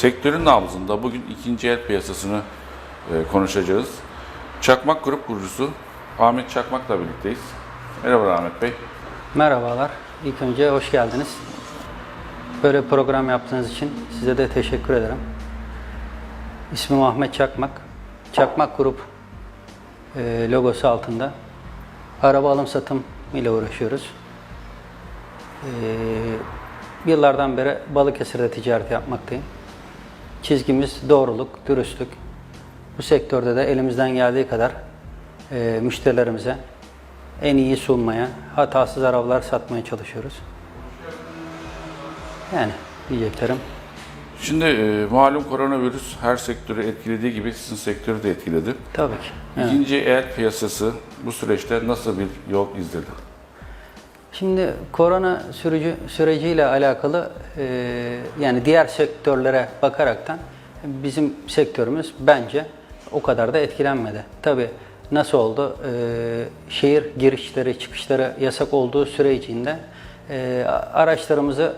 Sektörün nabzında bugün ikinci el piyasasını e, konuşacağız. Çakmak Grup kurucusu Ahmet Çakmak'la birlikteyiz. Merhaba Ahmet Bey. Merhabalar. İlk önce hoş geldiniz. Böyle program yaptığınız için size de teşekkür ederim. İsmim Ahmet Çakmak. Çakmak Grup e, logosu altında araba alım satım ile uğraşıyoruz. E, yıllardan beri Balıkesir'de ticaret yapmaktayım. Çizgimiz doğruluk, dürüstlük. Bu sektörde de elimizden geldiği kadar e, müşterilerimize en iyi sunmaya, hatasız arabalar satmaya çalışıyoruz. Yani diyeceklerim. Şimdi e, malum koronavirüs her sektörü etkilediği gibi sizin sektörü de etkiledi. Tabii ki. Evet. İkinci el piyasası bu süreçte nasıl bir yol izledi? Şimdi korona süreci süreciyle alakalı e, yani diğer sektörlere bakaraktan bizim sektörümüz bence o kadar da etkilenmedi. Tabii nasıl oldu? E, şehir girişleri, çıkışları yasak olduğu süre içinde e, araçlarımızı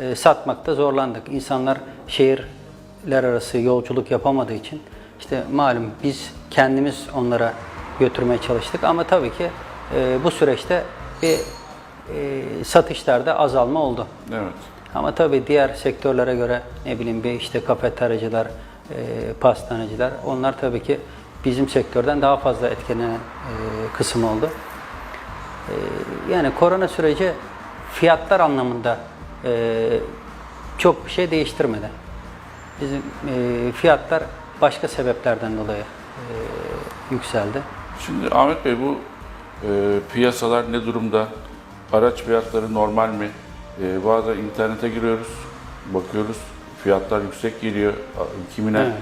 e, satmakta zorlandık. İnsanlar şehirler arası yolculuk yapamadığı için işte malum biz kendimiz onlara götürmeye çalıştık ama tabii ki e, bu süreçte bir e, satışlarda azalma oldu. Evet. Ama tabii diğer sektörlere göre ne bileyim bir işte kafeteryacılar, e, pastaneciler onlar tabii ki bizim sektörden daha fazla etkilenen e, kısım oldu. E, yani korona süreci fiyatlar anlamında e, çok bir şey değiştirmedi. Bizim e, fiyatlar başka sebeplerden dolayı e, yükseldi. Şimdi Ahmet Bey bu e, piyasalar ne durumda? Araç fiyatları normal mi? E, bazen internete giriyoruz, bakıyoruz. Fiyatlar yüksek geliyor. Kimine Evet.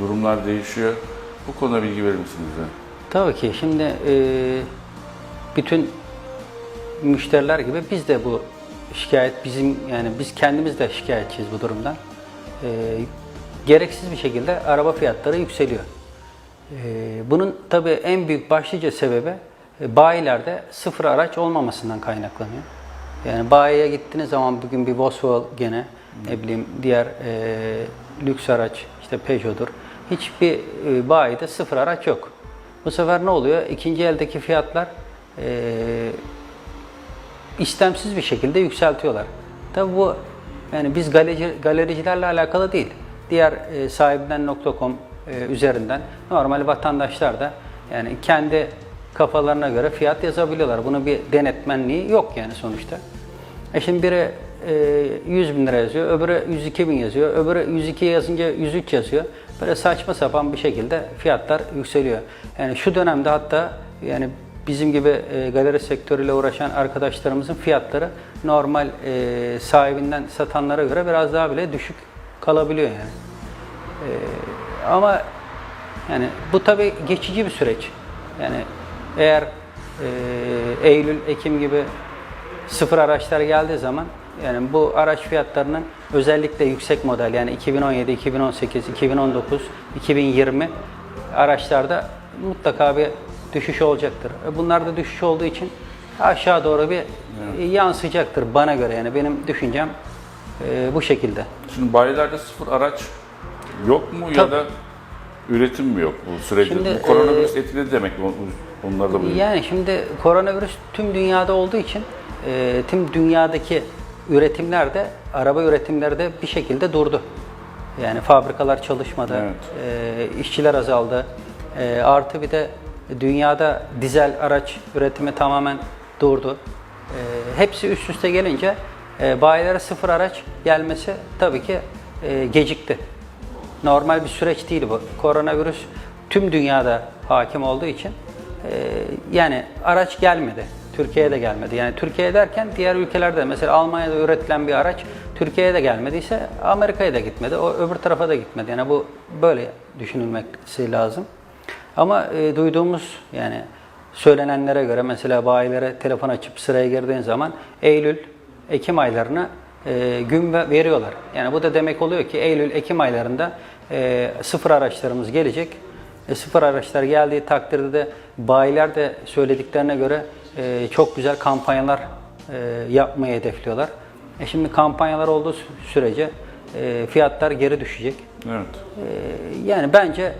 durumlar değişiyor. Bu konuda bilgi verir misiniz bize? Tabii ki şimdi e, bütün müşteriler gibi biz de bu şikayet bizim yani biz kendimiz de şikayetçiyiz bu durumdan. E, gereksiz bir şekilde araba fiyatları yükseliyor. E, bunun tabii en büyük başlıca sebebi bayilerde sıfır araç olmamasından kaynaklanıyor. Yani bayiye gittiğiniz zaman bugün bir Volkswagen'e ne bileyim diğer e, lüks araç işte Peugeot'dur. Hiçbir e, bayide sıfır araç yok. Bu sefer ne oluyor? İkinci eldeki fiyatlar e, istemsiz bir şekilde yükseltiyorlar. Tabi bu yani biz galerici, galericilerle alakalı değil. Diğer e, sahibinden.com e, üzerinden normal vatandaşlar da yani kendi kafalarına göre fiyat yazabiliyorlar. Bunun bir denetmenliği yok yani sonuçta. E şimdi biri e, 100 bin lira yazıyor, öbürü 102 bin yazıyor, öbürü 102 yazınca 103 yazıyor. Böyle saçma sapan bir şekilde fiyatlar yükseliyor. Yani şu dönemde hatta yani bizim gibi e, galeri sektörüyle uğraşan arkadaşlarımızın fiyatları normal e, sahibinden satanlara göre biraz daha bile düşük kalabiliyor yani. E, ama yani bu tabii geçici bir süreç. Yani eğer e, Eylül, Ekim gibi sıfır araçlar geldiği zaman yani bu araç fiyatlarının özellikle yüksek model yani 2017, 2018, 2019, 2020 araçlarda mutlaka bir düşüş olacaktır. E, Bunlarda düşüş olduğu için aşağı doğru bir yansıyacaktır bana göre yani benim düşüncem e, bu şekilde. Şimdi bayilerde sıfır araç yok mu ya Tabii. da üretim mi yok bu süreçte? Şimdi, bu koronavirüs etkiledi demek? Onları da buyurun. Yani şimdi koronavirüs tüm dünyada olduğu için e, tüm dünyadaki üretimler de araba üretimleri de bir şekilde durdu. Yani fabrikalar çalışmadı, e, işçiler azaldı. E, artı bir de dünyada dizel araç üretimi tamamen durdu. E, hepsi üst üste gelince e, bayilere sıfır araç gelmesi tabii ki e, gecikti. Normal bir süreç değil bu. Koronavirüs tüm dünyada hakim olduğu için e, yani araç gelmedi. Türkiye'ye de gelmedi. Yani Türkiye derken diğer ülkelerde mesela Almanya'da üretilen bir araç Türkiye'ye de gelmediyse Amerika'ya da gitmedi. O öbür tarafa da gitmedi. Yani bu böyle düşünülmesi lazım. Ama e, duyduğumuz yani söylenenlere göre mesela bayilere telefon açıp sıraya girdiğin zaman Eylül, Ekim aylarına e, gün ve- veriyorlar. Yani bu da demek oluyor ki Eylül, Ekim aylarında e, sıfır araçlarımız gelecek. E, sıfır araçlar geldiği takdirde de bayiler de söylediklerine göre e, çok güzel kampanyalar e, yapmayı hedefliyorlar. E şimdi kampanyalar olduğu sü- sürece e, fiyatlar geri düşecek. Evet. E, yani bence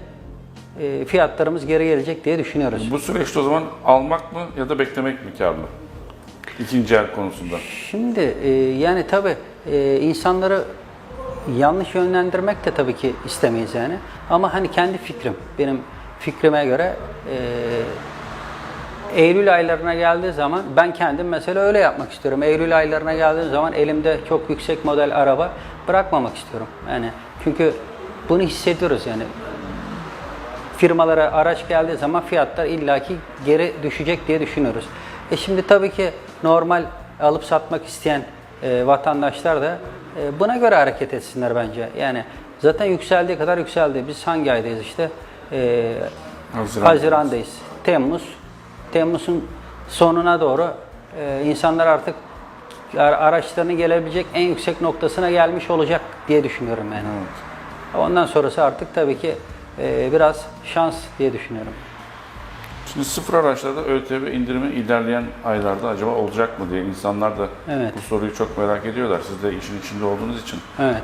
e, fiyatlarımız geri gelecek diye düşünüyoruz. Bu süreçte o zaman almak mı ya da beklemek mi karlı? İkinci el konusunda. Şimdi e, yani tabii e, insanları yanlış yönlendirmek de tabii ki istemeyiz yani. Ama hani kendi fikrim, benim fikrime göre e, Eylül aylarına geldiği zaman ben kendim mesela öyle yapmak istiyorum. Eylül aylarına geldiğim zaman elimde çok yüksek model araba bırakmamak istiyorum. Yani çünkü bunu hissediyoruz yani. Firmalara araç geldiği zaman fiyatlar illaki geri düşecek diye düşünüyoruz. E şimdi tabii ki normal alıp satmak isteyen e, vatandaşlar da e, buna göre hareket etsinler bence. Yani zaten yükseldiği kadar yükseldi. Biz hangi aydayız işte? E, Haziran. Haziran'dayız. Temmuz. Temmuz'un sonuna doğru e, insanlar artık ara- araçlarının gelebilecek en yüksek noktasına gelmiş olacak diye düşünüyorum yani. Ondan sonrası artık tabii ki e, biraz şans diye düşünüyorum. Şimdi sıfır araçlarda ÖTV indirimi ilerleyen aylarda acaba olacak mı diye insanlar da Evet. bu soruyu çok merak ediyorlar. Siz de işin içinde olduğunuz için. Evet.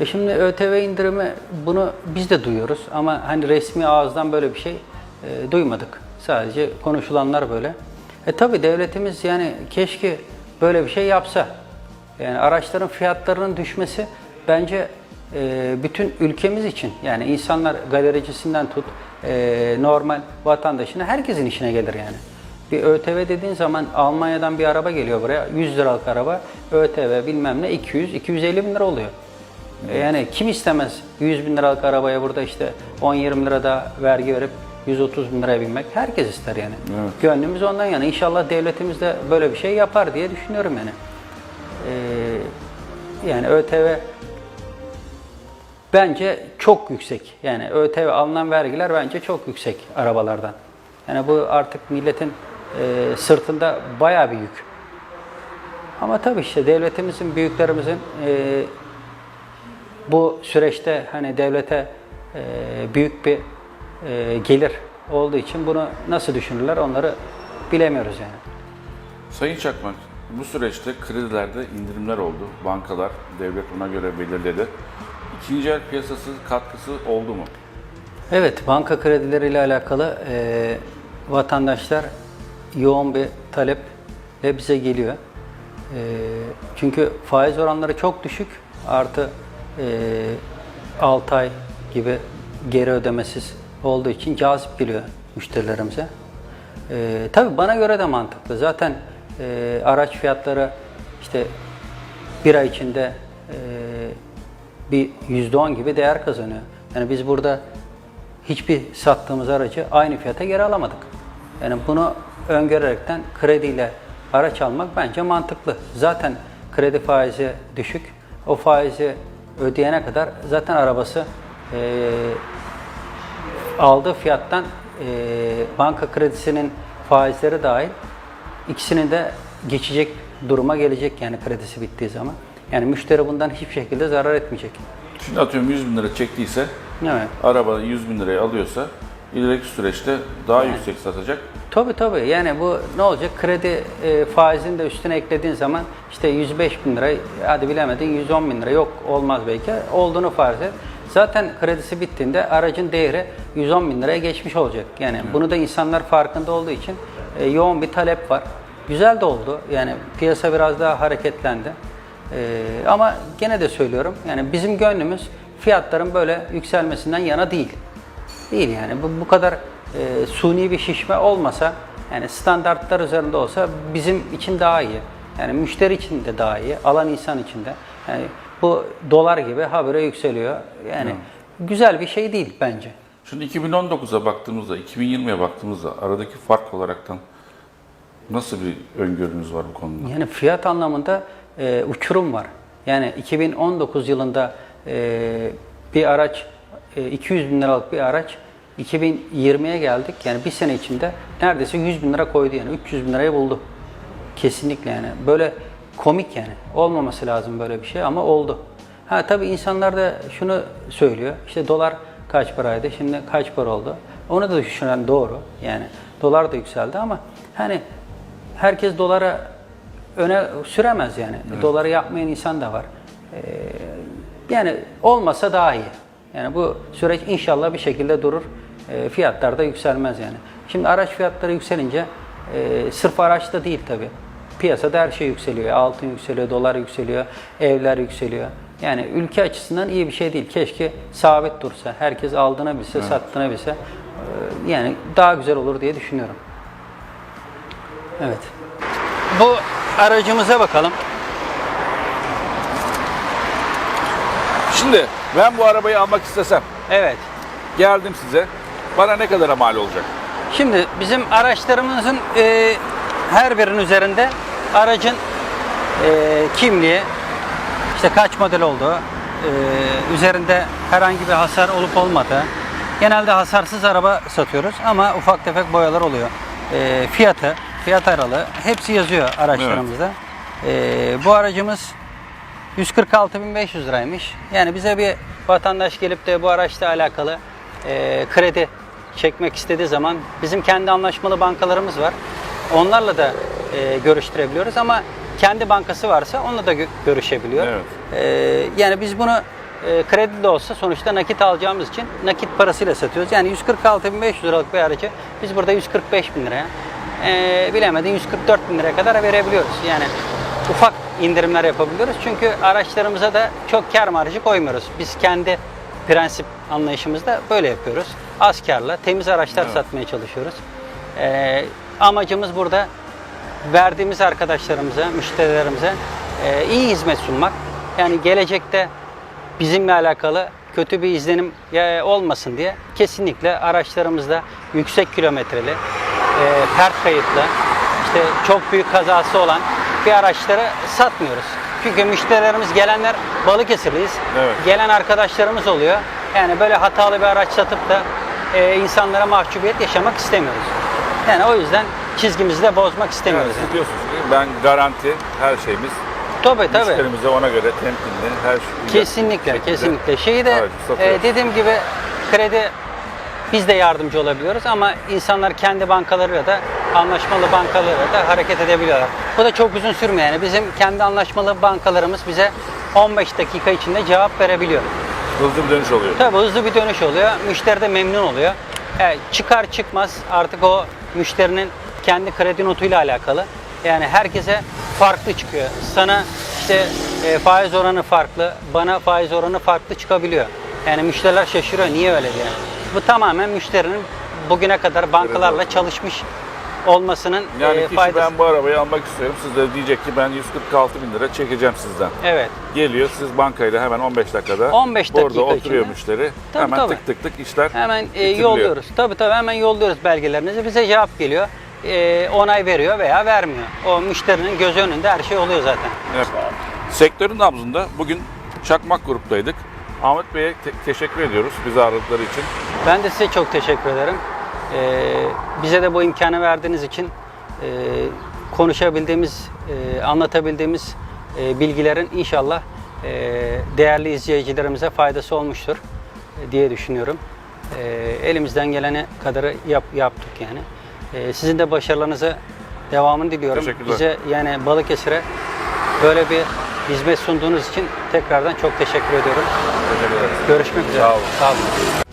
E şimdi ÖTV indirimi bunu biz de duyuyoruz ama hani resmi ağızdan böyle bir şey e, duymadık. Sadece konuşulanlar böyle. E tabi devletimiz yani keşke böyle bir şey yapsa. Yani araçların fiyatlarının düşmesi bence e, bütün ülkemiz için yani insanlar galericisinden tut e, normal vatandaşına herkesin işine gelir yani. Bir ÖTV dediğin zaman Almanya'dan bir araba geliyor buraya 100 liralık araba ÖTV bilmem ne 200 250 bin lira oluyor. E Yani kim istemez 100 bin liralık arabaya burada işte 10-20 lira da vergi verip 130 bin liraya binmek herkes ister yani. Evet. Gönlümüz ondan yana. İnşallah devletimiz de böyle bir şey yapar diye düşünüyorum yani. Ee, yani ÖTV bence çok yüksek. Yani ÖTV alınan vergiler bence çok yüksek arabalardan. Yani bu artık milletin e, sırtında bayağı bir yük. Ama tabii işte devletimizin, büyüklerimizin e, bu süreçte hani devlete e, büyük bir e, gelir olduğu için bunu nasıl düşünürler onları bilemiyoruz yani. Sayın Çakmak, bu süreçte kredilerde indirimler oldu. Bankalar, devlet ona göre belirledi. İkinci el piyasası katkısı oldu mu? Evet, banka kredileriyle alakalı e, vatandaşlar yoğun bir taleple bize geliyor. E, çünkü faiz oranları çok düşük. Artı e, 6 ay gibi geri ödemesiz olduğu için cazip geliyor müşterilerimize. E, tabii bana göre de mantıklı. Zaten e, araç fiyatları işte bir ay içinde bir %10 gibi değer kazanıyor. Yani biz burada hiçbir sattığımız aracı aynı fiyata geri alamadık. Yani bunu öngörerekten krediyle araç almak bence mantıklı. Zaten kredi faizi düşük. O faizi ödeyene kadar zaten arabası eee aldığı fiyattan eee, banka kredisinin faizleri dahil ikisini de geçecek duruma gelecek yani kredisi bittiği zaman. Yani müşteri bundan hiçbir şekilde zarar etmeyecek. Şimdi atıyorum 100 bin lira çektiyse, Evet. araba 100 bin liraya alıyorsa ileriki süreçte daha yüksek satacak. Tabii tabii yani bu ne olacak kredi e, faizini de üstüne eklediğin zaman işte 105 bin lira hadi bilemedin 110 bin lira yok olmaz belki olduğunu farz et. Zaten kredisi bittiğinde aracın değeri 110 bin liraya geçmiş olacak. Yani bunu da insanlar farkında olduğu için e, yoğun bir talep var. Güzel de oldu yani piyasa biraz daha hareketlendi. E, ama gene de söylüyorum yani bizim gönlümüz fiyatların böyle yükselmesinden yana değil. Değil yani. Bu, bu kadar e, suni bir şişme olmasa, yani standartlar üzerinde olsa bizim için daha iyi. Yani müşteri için de daha iyi, alan insan için de. Yani bu dolar gibi habire yükseliyor. Yani güzel bir şey değil bence. Şimdi 2019'a baktığımızda, 2020'ye baktığımızda aradaki fark olaraktan nasıl bir öngörünüz var bu konuda? Yani fiyat anlamında e, uçurum var. Yani 2019 yılında e, bir araç, e, 200 bin liralık bir araç 2020'ye geldik. Yani bir sene içinde neredeyse 100 bin lira koydu yani 300 bin lirayı buldu. Kesinlikle yani. Böyle komik yani. Olmaması lazım böyle bir şey ama oldu. Ha tabii insanlar da şunu söylüyor. İşte dolar kaç paraydı, şimdi kaç para oldu? Onu da düşünen doğru. Yani dolar da yükseldi ama hani herkes dolara öne süremez yani. Doları yapmayan insan da var. Ee, Yani olmasa daha iyi. Yani bu süreç inşallah bir şekilde durur. E, fiyatlar da yükselmez yani. Şimdi araç fiyatları yükselince e, sırf araçta değil tabii. Piyasada her şey yükseliyor. Altın yükseliyor, dolar yükseliyor, evler yükseliyor. Yani ülke açısından iyi bir şey değil. Keşke sabit dursa, herkes aldığına bilse, sattığına bilse. e, yani daha güzel olur diye düşünüyorum. Evet. Bu aracımıza bakalım. Şimdi ben bu arabayı almak istesem, Evet. geldim size. Bana ne kadara mal olacak? Şimdi bizim araçlarımızın e, her birinin üzerinde aracın e, kimliği, işte kaç model olduğu, e, üzerinde herhangi bir hasar olup olmadığı. Genelde hasarsız araba satıyoruz ama ufak tefek boyalar oluyor. E, fiyatı, fiyat aralığı hepsi yazıyor araçlarımızda. E, bu aracımız 146.500 liraymış. Yani bize bir vatandaş gelip de bu araçla alakalı e, kredi çekmek istediği zaman bizim kendi anlaşmalı bankalarımız var. Onlarla da e, görüştürebiliyoruz ama kendi bankası varsa onunla da gö- görüşebiliyor. Evet. E, yani biz bunu e, kredi de olsa sonuçta nakit alacağımız için nakit parasıyla satıyoruz. Yani 146.500 liralık bir aracı biz burada 145 bin liraya e, bilemedin 144 bin liraya kadar verebiliyoruz. Yani ufak indirimler yapabiliyoruz. Çünkü araçlarımıza da çok kar marjı koymuyoruz. Biz kendi prensip anlayışımızda böyle yapıyoruz. Az karla temiz araçlar satmaya çalışıyoruz. Ee, amacımız burada verdiğimiz arkadaşlarımıza, müşterilerimize e, iyi hizmet sunmak. Yani gelecekte bizimle alakalı kötü bir izlenim e, olmasın diye kesinlikle araçlarımızda yüksek kilometreli, e, pert kayıtlı, işte çok büyük kazası olan bir araçları satmıyoruz. Çünkü müşterilerimiz gelenler Balıkesirliyiz. Evet. Gelen arkadaşlarımız oluyor. Yani böyle hatalı bir araç satıp da e, insanlara mahcubiyet yaşamak istemiyoruz. Yani o yüzden çizgimizi de bozmak istemiyoruz. Yani yani. diyorsunuz ki ben garanti her şeyimiz. Tabii tabii. Müşterimize ona göre temkinli her şey. Kesinlikle, kesinlikle. Şeyi de e, dediğim gibi kredi biz de yardımcı olabiliyoruz ama insanlar kendi bankalarıyla da anlaşmalı bankalarıyla da hareket edebiliyorlar. Bu da çok uzun sürmüyor yani. Bizim kendi anlaşmalı bankalarımız bize 15 dakika içinde cevap verebiliyor. Hızlı bir dönüş oluyor. Tabii hızlı bir dönüş oluyor. Müşteri de memnun oluyor. Evet, çıkar çıkmaz artık o müşterinin kendi kredi notuyla alakalı. Yani herkese farklı çıkıyor. Sana işte e, faiz oranı farklı, bana faiz oranı farklı çıkabiliyor. Yani müşteriler şaşırıyor niye öyle diye. Bu tamamen müşterinin bugüne kadar bankalarla çalışmış olmasının Yani e, kişi faydası. ben bu arabayı almak istiyorum. Siz de diyecek ki ben 146 bin lira çekeceğim sizden. Evet. Geliyor siz bankayla hemen 15 dakikada 15 burada dakika oturuyor içinde. müşteri. Tabii, hemen tabii. tık tık tık işler Hemen e, bitiriliyor. yolluyoruz. Tabii tabii hemen yolluyoruz belgelerinizi. Bize cevap geliyor. E, onay veriyor veya vermiyor. O müşterinin göz önünde her şey oluyor zaten. Evet. Sektörün nabzında bugün Çakmak gruptaydık. Ahmet Bey'e te- teşekkür ediyoruz bizi aradıkları için. Ben de size çok teşekkür ederim. E, bize de bu imkanı verdiğiniz için e, konuşabildiğimiz, e, anlatabildiğimiz e, bilgilerin inşallah e, değerli izleyicilerimize faydası olmuştur e, diye düşünüyorum. E, elimizden geleni kadarı yap, yaptık yani. E, sizin de başarılarınıza devamını diliyorum. Teşekkürler. Bize yani Balıkesir'e böyle bir hizmet sunduğunuz için tekrardan çok teşekkür ediyorum. Teşekkür ederiz. Görüşmek üzere. Sağ olun. Sağ olun.